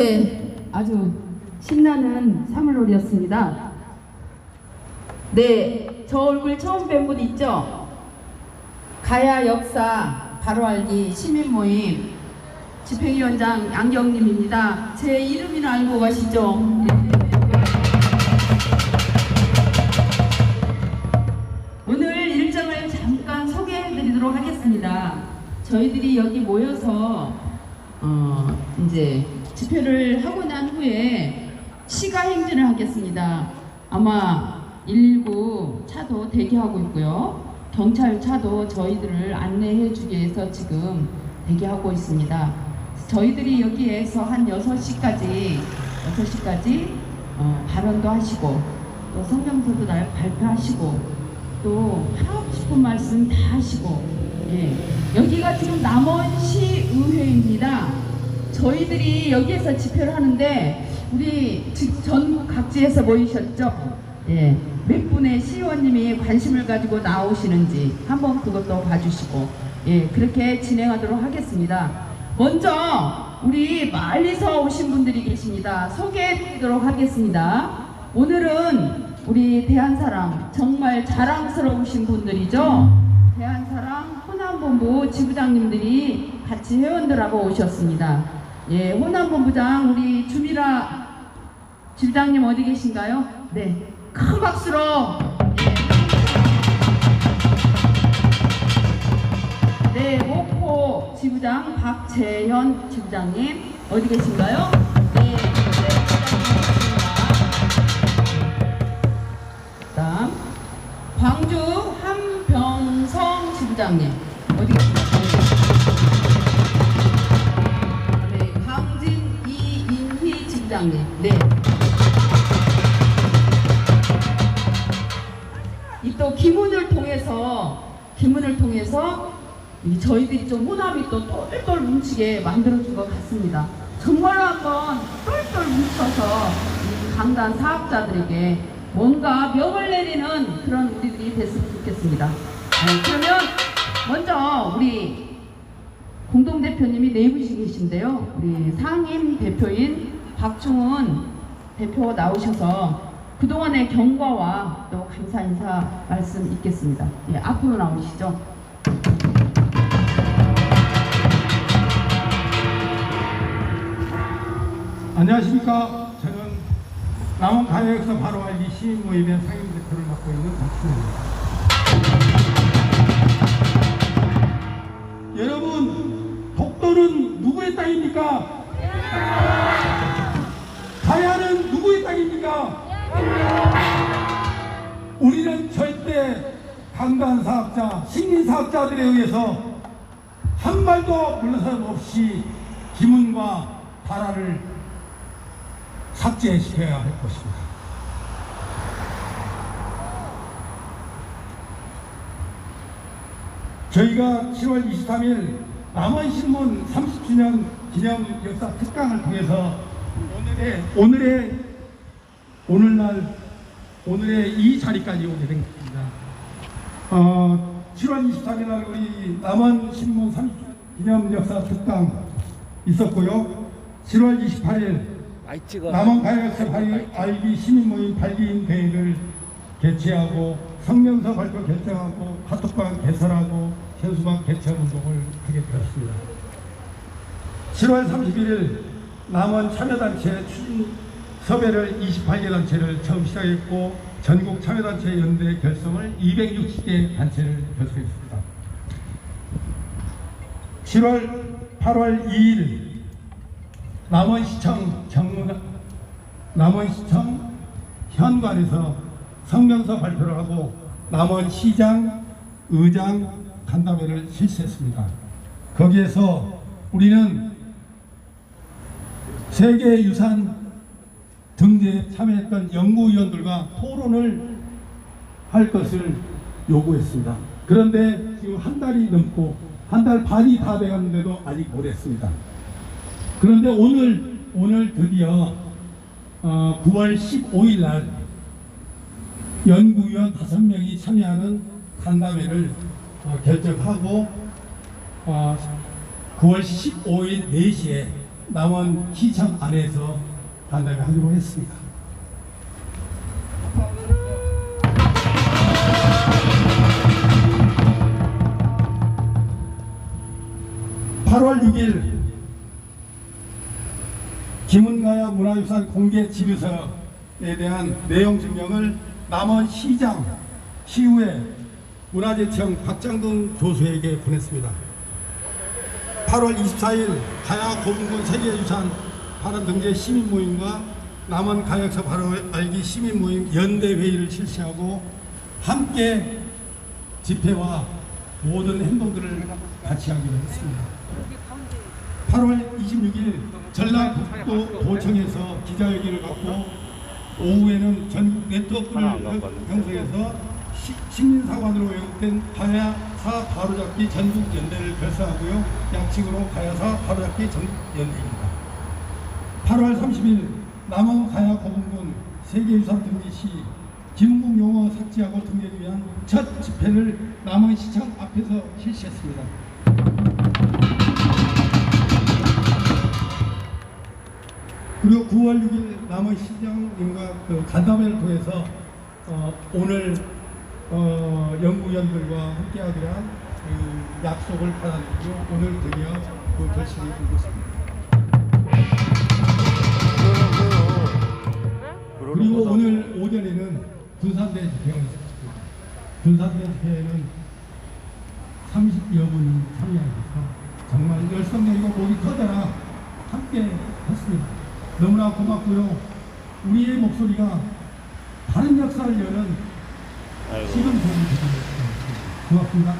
네, 아주 신나는 사물놀이였습니다. 네, 저 얼굴 처음 뵌 분 있죠? 가야 역사 바로 알기 시민 모임 집행위원장 양경님입니다. 제 이름이나 알고 가시죠? 오늘 일정을 잠깐 소개해 드리도록 하겠습니다. 저희들이 여기 모여서 어, 이제 집회를 하고 난 후에 시가 행진을 하겠습니다. 아마 119 차도 대기하고 있고요. 경찰 차도 저희들을 안내해 주기 위해서 지금 대기하고 있습니다. 저희들이 여기에서 한 6시까지 6시까지 어, 발언도 하시고 또 성경서도 날 발표하시고 또 하고 싶은 말씀 다 하시고 예. 여기가 지금 남원시 의회입니다. 저희들이 여기에서 집회를 하는데 우리 지- 전국 각지에서 모이셨죠? 예. 몇 분의 시의원님이 관심을 가지고 나오시는지 한번 그것도 봐주시고 예 그렇게 진행하도록 하겠습니다. 먼저 우리 멀리서 오신 분들이 계십니다. 소개해드리도록 하겠습니다. 오늘은 우리 대한사랑 정말 자랑스러우신 분들이죠. 대한사랑 호남본부 지부장님들이 같이 회원들하고 오셨습니다. 예, 호남본부장 우리 주미라 지부장님 어디 계신가요? 네, 큰 박수로. 예. 네, 목포 지부장 박재현 지부장님 어디 계신가요? 네, 네, 다음 광주 한병성 지부장님 어디 계신가요? 이인희 지부장님 네. 이 또 기문을 통해서 기문을 통해서 이 저희들이 좀 호남이 또 똘똘 뭉치게 만들어준 것 같습니다. 정말로 한번 똘똘 뭉쳐서 이 강단 사업자들에게 뭔가 명을 내리는 그런 우리들이 됐으면 좋겠습니다. 네, 그러면 먼저 우리 공동대표님이 네 분씩 계신데요. 우리 상임 대표인 박중훈 대표 나오셔서 그동안의 경과와 또 감사 인사 말씀 있겠습니다. 예, 앞으로 나오시죠. 안녕하십니까. 저는 남원 가요역사 바로 알기 시민 모임의 상임 대표를 맡고 있는 박준호입니다. 사업자들에 의해서 한 발도 물러섬 없이 기문과 발화를 삭제시켜야 할 것입니다. 저희가 7월 23일 남원신문 30주년 기념 역사 특강을 통해서 오늘의 오늘의 오늘날 오늘의 이 자리까지 오게 된 겁니다. 어, 7월 23일 날 우리 남원 신문 30주년 기념 역사 특강 있었고요. 7월 28일 많이 찍어. 남원 가요역사 알기 시민 모임 발기인 대회를 개최하고 성명서 발표 결정하고 카톡방 개설하고 현수막 개최 운동을 하게 되었습니다. 7월 31일 남원 참여단체 추진 섭외를 28개 단체를 처음 시작했고 전국 참여단체 연대 결성을 260개 단체를 결성했습니다. 7월 8월 2일 남원시청 정문 남원시청 현관에서 성명서 발표를 하고 남원시장 의장 간담회를 실시했습니다. 거기에서 우리는 세계유산 등재에 참여했던 연구위원들과 토론을 할 것을 요구했습니다. 그런데 지금 한 달이 넘고 한 달 반이 다 돼갔는데도 아직 못했습니다. 그런데 오늘 오늘 드디어 어, 9월 15일 날 연구위원 5명이 참여하는 간담회를 어, 결정하고 어, 9월 15일 4시에 남원 시청 안에서 간담회 하기로 했습니다. (8월 6일) 김은가야 문화유산 공개 지휘서에 대한 내용 증명을 남원시장 시의회 문화재청 박장동 교수에게 보냈습니다. 8월 24일 가야 고분군 세계유산 발언 등재 시민 모임과 남원 가역사 바로 알기 시민 모임 연대 회의를 실시하고 함께 집회와 모든 행동들을 같이 하기로 했습니다. 8월 26일 전라북도 도청에서 기자회견을 갖고 오후에는 전국 네트워크를 형성해서 시- 식민사관으로 왜곡된 가야사 바로잡기 전국 연대를 결성하고요. 양측으로 가야사 바로잡기 전국 연대입니다. 8월 30일 남원 가야 고분군 세계유산 등재 시 김국 용어 삭제하고 등재를 위한 첫 집회를 남원시청 앞에서 실시했습니다. 그리고 9월 6일 남원시장님과 그 간담회를 통해서 어, 오늘 어, 연구위원들과 함께하기로 한 그 약속을 받아들이고 오늘 드디어 그 결심을 들고 있습니다. 그리고 오늘 오전에는 군산대 집회가 있었습니다. 군산대 집회에는 30여 분이 참여하셔서 정말 열성적이고 목이 커져라 함께 했습니다. 너무나 고맙고요. 우리의 목소리가 다른 역사를 여는 지금 좋은 기분입니다. 고맙습니다.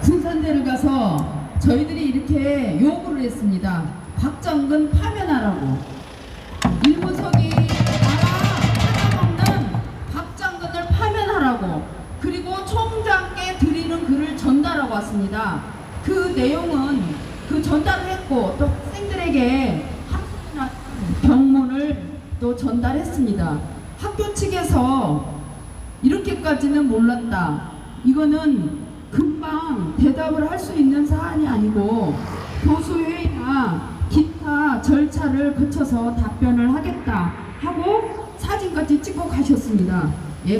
군산대를 가서 저희들이 이렇게 요구를 했습니다. 박정근 파면하라고. 일본석이 나라 하나없는 박정근을 파면하라고. 그리고 총장께 드리는 글을 전달하고 왔습니다. 그 내용은 그 전달을 했고 또 학생들에게 학습이나 병문을 또 전달했습니다. 학교 측에서 이렇게까지는 몰랐다. 이거는 금방 대답을 할 수 있는 사안이 아니고 교수회의나 기타 절차를 거쳐서 답변을 하겠다 하고 사진까지 찍고 가셨습니다.